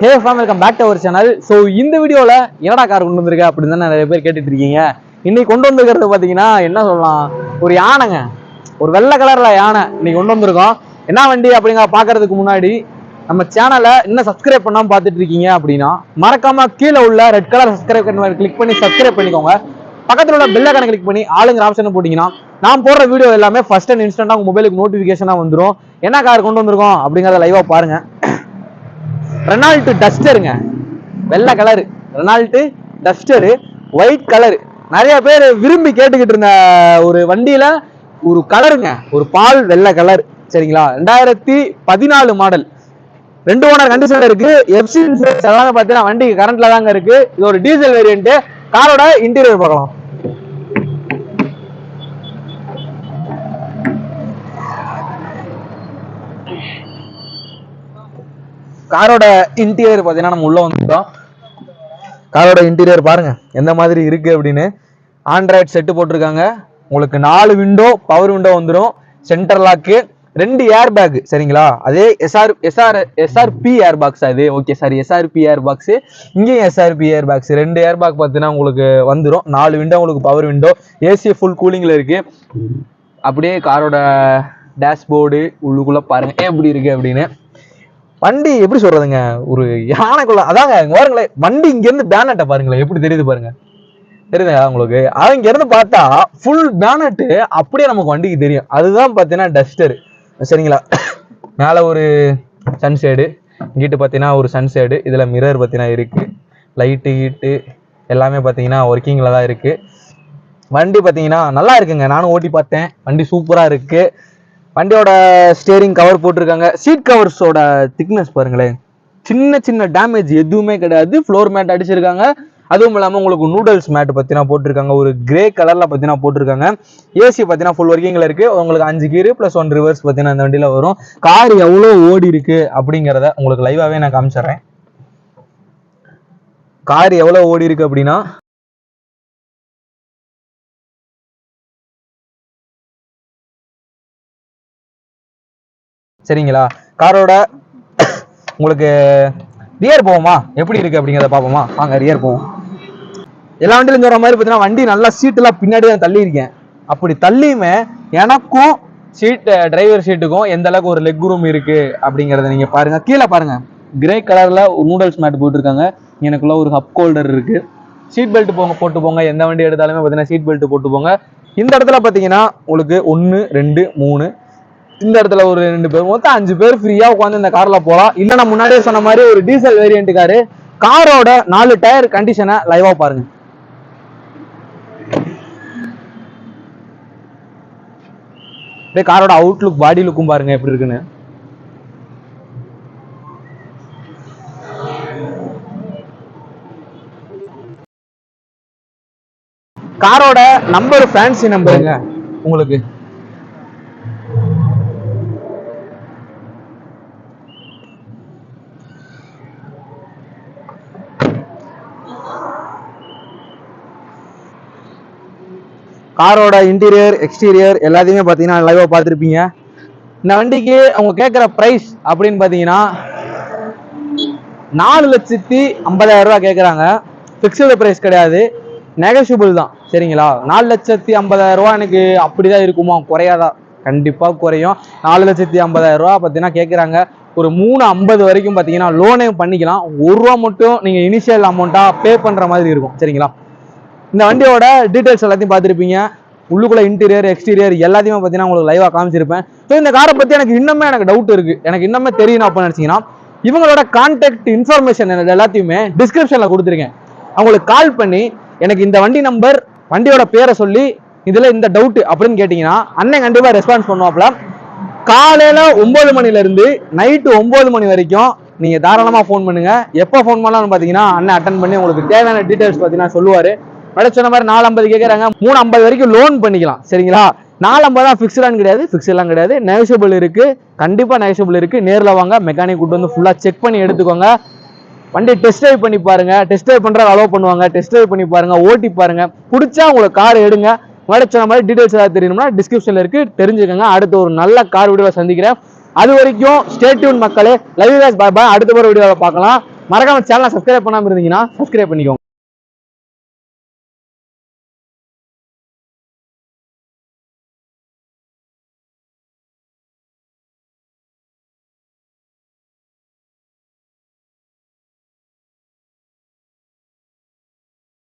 Hey fam welcome back to our channel so இந்த வீடியோவில் என்னடா கார் கொண்டு வந்திருக்க அப்படின்னு தான் நிறைய பேர் கேட்டுட்டு இருக்கீங்க. இன்னைக்கு கொண்டு வந்திருக்கிறது பார்த்தீங்கன்னா என்ன சொல்லலாம்? ஒரு யானைங்க. ஒரு வெள்ளை கலர்ல யானை இன்னைக்கு கொண்டு வந்திருக்கோம். என்ன வண்டி அப்படிங்கிற பார்க்கறதுக்கு முன்னாடி நம்ம சேனலை இன்னும் சப்ஸ்கிரைப் பண்ணாம பார்த்துட்டு இருக்கீங்க அப்படின்னா மறக்காம கீழே உள்ள ரெட் கலர் சப்ஸ்கிரைப் கிளிக் பண்ணி சப்ஸ்கிரைப் பண்ணிக்கோங்க. பக்கத்தில் உள்ள பெல் கணக்கு கிளிக் பண்ணி ஆளுங்கிற ஆப்ஷன் போட்டிங்கன்னா நான் போடுற வீடியோ எல்லாமே ஃபர்ஸ்ட் அண்ட் இன்ஸ்டன்ட்டாக உங்கள் மொபைலுக்கு நோட்டிஃபிகேஷனாக வந்துடும் என்ன கார் கொண்டு வந்திருக்கோம் அப்படிங்கிறத லைவாக பாருங்க. ரெனால்ட்டு டஸ்டருங்க. வெள்ளை colour Renault Duster. White colour நிறைய பேர் விரும்பி கேட்டுக்கிட்டு இருந்த ஒரு வண்டியில் ஒரு கலருங்க ஒரு பால் வெள்ளை கலர் சரிங்களா? ரெண்டாயிரத்தி பதினாலு மாடல் ரெண்டு ஓனர் கண்டிஷன் இருக்கு. எஃப்சி இன்சூரன்ஸ் பார்த்தீங்கன்னா வண்டி கரண்ட்ல தாங்க இருக்கு. இது ஒரு டீசல் வேரியன்ட் காரோட இன்டீரியர் பார்க்கலாம். காரோட இன்டீரியர் பார்த்தீங்கன்னா நம்ம உள்ள வந்துட்டோம். காரோட இன்டீரியர் பாருங்க எந்த மாதிரி இருக்கு அப்படின்னு. ஆண்ட்ராய்ட் செட்டு போட்டிருக்காங்க. உங்களுக்கு நாலு விண்டோ பவர் விண்டோ வந்துடும் சென்டர் லாக்கு ரெண்டு ஏர் பேக் சரிங்களா? அதே SR SR SRP air box அது okay sorry SRP air box இங்கேயும் எஸ்ஆர்பி ஏர் பாக்ஸ் ரெண்டு ஏர் பேக் பார்த்தீங்கன்னா உங்களுக்கு வந்துடும் நாலு விண்டோ உங்களுக்கு பவர் விண்டோ ஏசி ஃபுல் கூலிங்கில் இருக்கு. அப்படியே காரோட டேஷ்போர்டு உள்ளுக்குள்ள பாருங்க. எப்படி இருக்கு அப்படின்னு. வண்டி எப்படி சொல்றதுங்க? ஒரு யானைக்குள்ள அதாங்க இங்க பாருங்களேன் வண்டி இங்க இருந்து பேனட்டை பாருங்களேன் எப்படி தெரியுது பாருங்க? தெரியுதுங்களா உங்களுக்கு? அது இங்க இருந்து பார்த்தா ஃபுல் பேனட்டு அப்படியே நமக்கு வண்டிக்கு தெரியும். அதுதான் பார்த்தீங்கன்னா டஸ்டர் சரிங்களா? மேலே ஒரு சன்சேடு இங்கிட்டு பார்த்தீங்கன்னா ஒரு சன்சேடு இதில் மிரர் பார்த்தீங்கன்னா இருக்குது லைட்டு ஹீட்டு எல்லாமே பார்த்தீங்கன்னா ஒர்க்கிங்கில் தான் இருக்குது வண்டி பார்த்தீங்கன்னா நல்லா இருக்குங்க. நானும் ஓட்டி பார்த்தேன். வண்டி சூப்பராக இருக்குது வண்டியோட ஸ்டேரிங் கவர் போட்டிருக்காங்க. சீட் கவர்ஸோட திக்னஸ் பாருங்களேன். சின்ன சின்ன டேமேஜ் எதுவுமே கிடையாது. ஃப்ளோர் மேட் அடிச்சிருக்காங்க. அதுவும் இல்லாமல் உங்களுக்கு நூடுல்ஸ் மேட் பார்த்தீங்கன்னா போட்டிருக்காங்க. ஒரு கிரே கலரில் பார்த்தீங்கன்னா போட்டிருக்காங்க. ஏசி பார்த்தீங்கன்னா ஃபுல் ஒர்க்கிங்கில் இருக்குது உங்களுக்கு அஞ்சு கீரு ப்ளஸ் ஒன் ரிவர்ஸ் பார்த்தீங்கன்னா இந்த வண்டியில் வரும். கார் எவ்வளோ ஓடி இருக்கு அப்படிங்கிறத உங்களுக்கு லைவாகவே நான் காமிச்சிடுறேன். கார் எவ்வளோ ஓடி இருக்குது அப்படின்னா சரிங்களா? காரோட உங்களுக்கு ரியர் போவோமா எப்படி இருக்கு அப்படிங்கிறத பார்ப்போமா? வாங்க ரியர் போவோம். எல்லா வண்டியிலும் சொல்ற மாதிரி பார்த்தீங்கன்னா வண்டி நல்லா சீட்டெல்லாம் பின்னாடி தான் தள்ளி இருக்கேன் அப்படி தள்ளியுமே எனக்கும் சீட் டிரைவர் சீட்டுக்கும் எந்த அளவுக்கு ஒரு லெக் ரூம் இருக்கு அப்படிங்கிறத நீங்க பாருங்க. கீழே பாருங்க. கிரே கலர்ல நூடல்ஸ் மேட் போட்டிருக்காங்க. எனக்குள்ள ஒரு ஹப் ஹோல்டர் இருக்கு. சீட் பெல்ட் போங்க போட்டு போங்க. எந்த வண்டி எடுத்தாலுமே பார்த்தீங்கன்னா சீட் பெல்ட் போட்டு போங்க. இந்த இடத்துல பார்த்தீங்கன்னா உங்களுக்கு ஒன்று ரெண்டு மூணு இந்த இடத்துல ஒரு ரெண்டு பேர் மொத்தம் அஞ்சு பேர் ஃப்ரீயா உட்காந்து இந்த கார்ல போலாம். இல்ல நான் முன்னாடியே சொன்ன மாதிரி ஒரு டீசல் வேரியன்ட் காரு காரோட நாலு டயர் கண்டிஷனை லைவா பாருங்க. அப்படியே காரோட அவுட்லுக் பாடி லுக்கும் பாருங்க எப்படி இருக்குன்னு. காரோட நம்பர் ஃபேன்சி நம்பருங்க உங்களுக்கு. காரோட இன்டீரியர் எக்ஸ்டீரியர் எல்லாத்தையுமே பார்த்தீங்கன்னா லைவாக பார்த்துருப்பீங்க. இந்த வண்டிக்கு அவங்க கேட்குற ப்ரைஸ் அப்படின்னு பார்த்தீங்கன்னா நாலு லட்சத்தி ஐம்பதாயிரம் ரூபா கேட்குறாங்க. ஃபிக்ஸ்டு ப்ரைஸ் கிடையாது. நெகஷியபிள் தான். சரிங்களா? நாலு லட்சத்தி ஐம்பதாயிரம் ரூபா எனக்கு அப்படி தான் இருக்குமா? குறையாதா? கண்டிப்பாக குறையும். நாலு லட்சத்தி ஐம்பதாயிரம் ரூபா பார்த்தீங்கன்னா கேட்குறாங்க. ஒரு மூணு ஐம்பது வரைக்கும் பார்த்தீங்கன்னா லோனே பண்ணிக்கலாம். ஒரு ரூபா மட்டும் நீங்கள் இனிஷியல் அமௌண்ட்டாக பே பண்ணுற மாதிரி இருக்கும். சரிங்களா? இந்த வண்டியோட டீடைல்ஸ் எல்லாத்தையும் பார்த்துருப்பீங்க. உள்ளுக்குள்ள இன்டீரியர் எக்ஸ்டீரியர் எல்லாத்தையுமே பார்த்தீங்கன்னா உங்களுக்கு லைவாக காமிச்சிருப்பேன். ஸோ இந்த காரை பற்றி எனக்கு இன்னுமே எனக்கு டவுட் இருக்குது எனக்கு இன்னுமே தெரியணும் அப்படின்னு நினச்சிங்கன்னா இவங்களோட கான்டாக்ட் இன்ஃபர்மேஷன் எல்லாத்தையுமே டிஸ்கிரிப்ஷனில் கொடுத்துருக்கேன். அவங்களுக்கு கால் பண்ணி எனக்கு இந்த வண்டி நம்பர் வண்டியோட பேரை சொல்லி இதில் இந்த டவுட் அப்படின்னு கேட்டிங்கன்னா அண்ணன் கண்டிப்பாக ரெஸ்பான்ஸ் பண்ணுவாப்ல காலையில் ஒம்பது மணிலேருந்து நைட்டு ஒம்பது மணி வரைக்கும் நீங்கள் தாராளமாக ஃபோன் பண்ணுங்கள் எப்போ ஃபோன் பண்ணாலும் பார்த்தீங்கன்னா அண்ணன் அட்டன் பண்ணி உங்களுக்கு தேவையான டீட்டெயில்ஸ் பார்த்தீங்கன்னா சொல்லுவார். மேடம் சொன்ன மாதிரி நாலு ஐம்பது கேட்குறாங்க மூணு ஐம்பது வரைக்கும் லோன் பண்ணிக்கலாம். சரிங்களா? நாலு ஐம்பது தான் ஃபிக்ஸ்டான்னு கிடையாது. ஃபிக்ஸ்டெல்லாம் கிடையாது. நெகஷியபிள் இருக்கு. கண்டிப்பா நெகஷியபிள் இருக்கு. நேரில் வாங்க. மெக்கானிக் கூட்டு வந்து ஃபுல்லாக செக் பண்ணி எடுத்துக்கோங்க. வண்டி டெஸ்ட் ட்ரைவ் பண்ணி பாருங்க. டெஸ்ட் ட்ரைவ் பண்ணுறது அலோவ் பண்ணுவாங்க. டெஸ்ட் ட்ரைவ் பண்ணி பாருங்க. ஓட்டி பாருங்க. பிடிச்சா உங்களுக்கு கார் எடுங்க. மேடம் சொன்ன மாதிரி டீடைல்ஸ் ஏதாவது தெரியணும்னா டிஸ்கிரிப்ஷன்ல இருக்கு. தெரிஞ்சுக்கோங்க. அடுத்து ஒரு நல்ல கார் வீடியோவில் சந்திக்கிறேன். அது வரைக்கும் ஸ்டேட்யூன் மக்களே. லைவ் பாய் பாய் அடுத்த ஒரு வீடியோவில் பார்க்கலாம். மறக்காம சேனலை சப்ஸ்கிரைப் பண்ணாமல் இருந்தீங்கன்னா சப்ஸ்கிரைப் பண்ணிக்கோங்க.